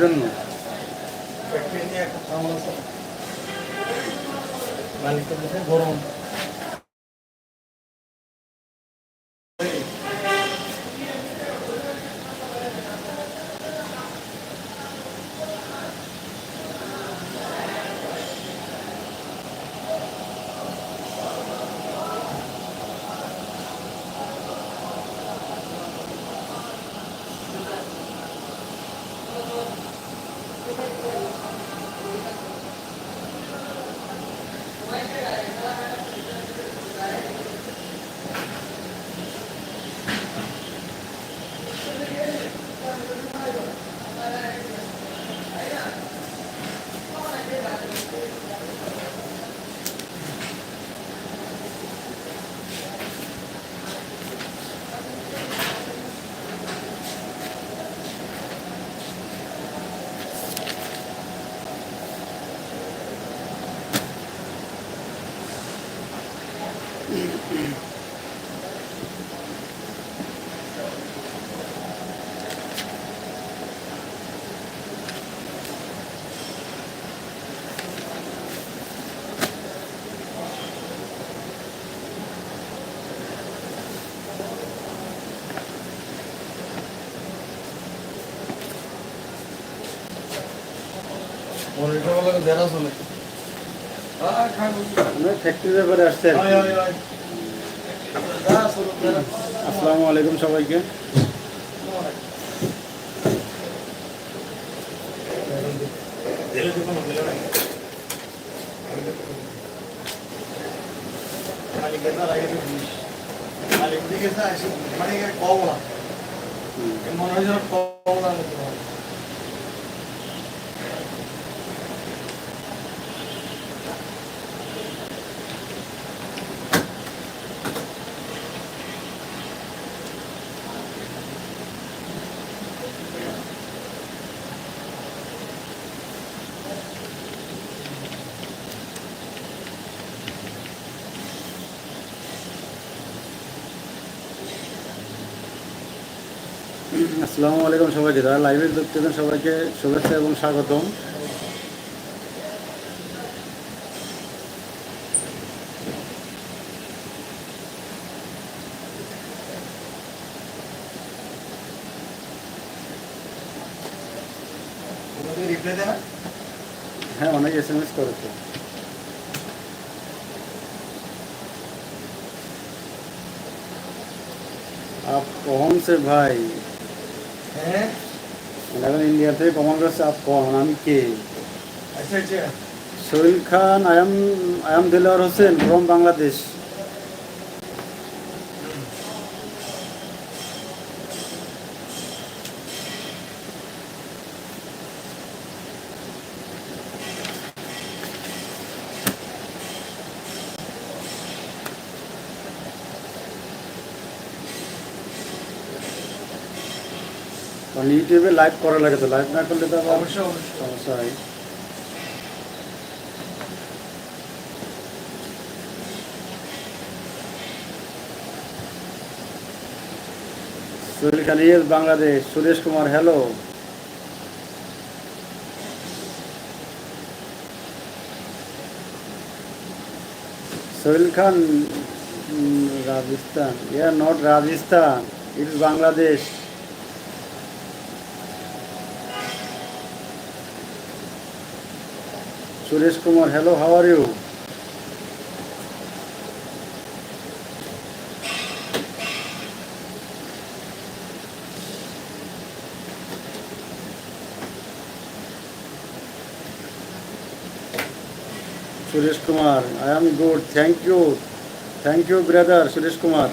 জন্য। গরম। আসসালামু আলাইকুম সবাইকে মানে না মনে হয় যেন আসসালামু আলাইকুম সবাইকে যারা লাইভে দেখতেছেন সবাইকে শুভেচ্ছা এবং স্বাগতম। হ্যাঁ অনেক এস এম এস করেছে। আপ কখন সে ভাই। হ্যাঁ এখন ইন্ডিয়াতে কমন করছে আপ কখন আমি কে? আচ্ছা আচ্ছা। Sohel Khan I'm I'm Dilar Hossain from Bangladesh কারণ ইউটিউবে লাইভ করা লাগে তো লাইভ না করলে তো অবশ্যই অবশ্যই। সমস্যা হয়। Sohel Khan yes Bangladesh Suresh Kumar hello Sohel Khan Rajasthan. Ya not Rajasthan it's Bangladesh Suresh Kumar, hello, how are you? Suresh Kumar, I am good, thank you. Thank you, brother Suresh Kumar.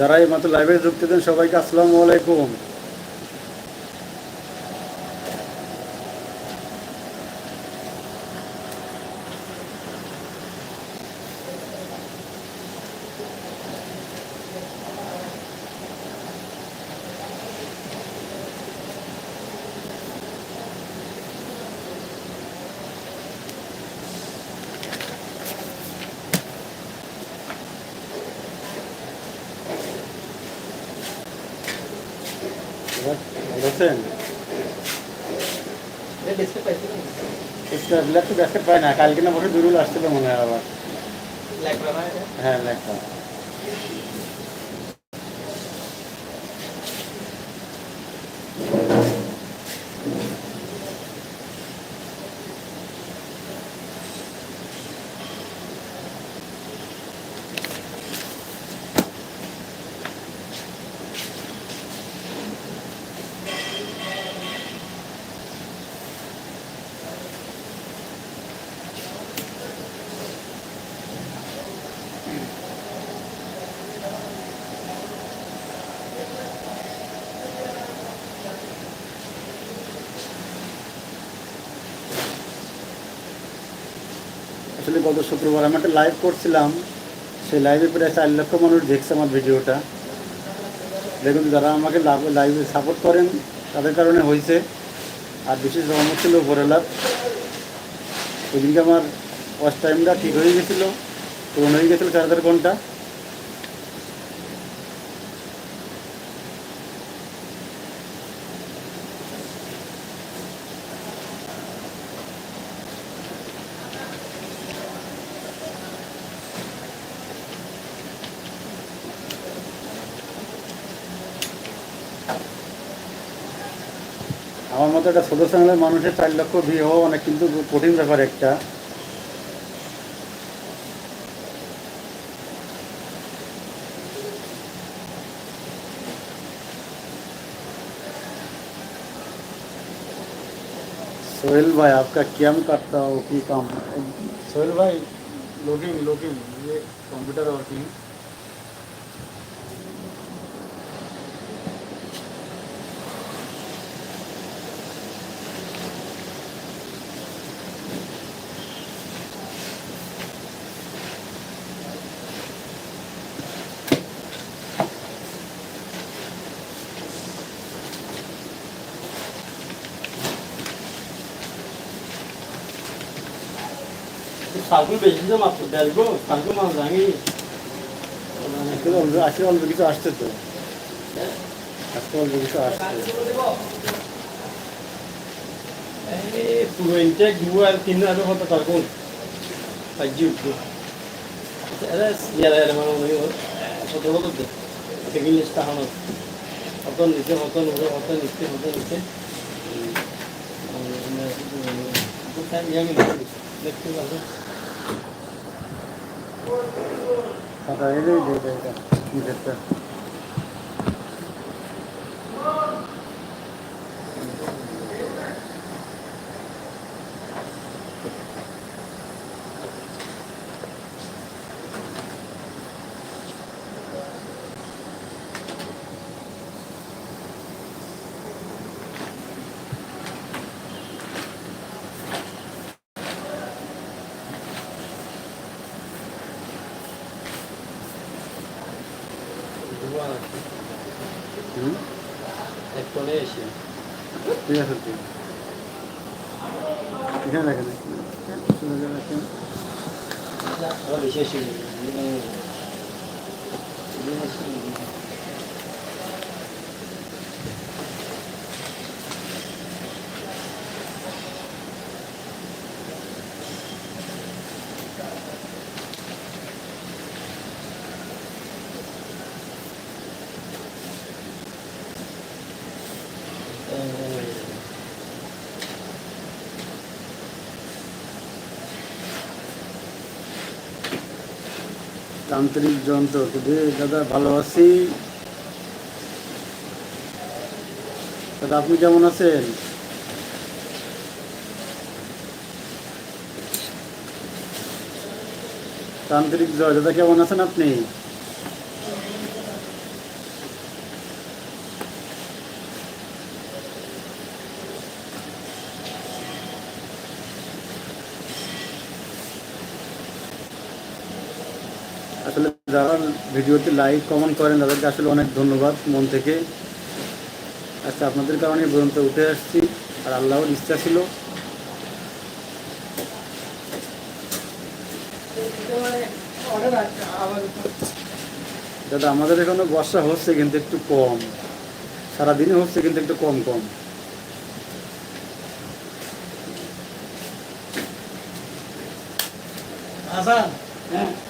যারা এই মাত্র লাইভে যুক্ত দেন সবাইকে আসসালামু আলাইকুম। ভালো আছেন ল্যাপটপ ব্যাসকেট পায় না কালকে না বসে দুরুল আসছিল মনে হয় আবার হ্যাঁ লেখা আসলে গত শুক্রবার আমি একটা লাইভ করছিলাম। সেই লাইভে প্রায় চার লক্ষ মানুষ দেখছে আমার ভিডিওটা। দেখুন, যারা আমাকে লাইভে সাপোর্ট করেন, তাদের কারণে হয়েছে। আর বিশেষ রহমত ছিল ভোরেলার ওইদিনকে আমার ওয়াশ টাইমটা ঠিক হয়ে গেছিল, পূরণ হয়ে গেছিল চার হাজার ঘণ্টা। আমার মতো একটা ছোটো চ্যানেলের মানুষের চার লক্ষ ভিউ হওয়া অনেক কিন্তু কঠিন ব্যাপার একটা सोहेल भाई आपका क्या करता हो की काम सोहेल भाई लोगिंग लोगिंग ये कंप्यूटर वर्किंग সালকুল বেশি তো মাত্র দেড় গো সালকুল মাছ ভাঙি আজকে অল্প কিছু আসছে তো আজকে অল্প কিছু আসছে পুরো ইনটেক দু আর তিন আর কত তারকুন পাইজি উঠবো এরা ইয়ারা এরা মানে মনে হয় কত কত সেকেন্ড লিস্টটা হলো কত নিচে কত উপরে কত নিচে কত নিচে দেখতে পাবো 아까 1일 내가 준비됐다. এক কোণে এসে। ঠিক আছে ঠিক এখানে রাখেন রাখেন তান্ত্রিক যন্ত্র। দাদা ভালো আছি দাদা, আপনি কেমন আছেন? তান্ত্রিক জয়। দাদা, কেমন আছেন আপনি? যারা ভিডিওতে লাইক কমেন্ট করেন তাদেরকে আসলে অনেক ধন্যবাদ মন থেকে। আচ্ছা আপনাদের কারণে পর্যন্ত উঠে আসছি। আর আল্লাহর ইচ্ছা ছিল। দাদা আমাদের এখানে বর্ষা হচ্ছে কিন্তু একটু কম। সারাদিনই হচ্ছে কিন্তু একটু কম কম। এটা দুটো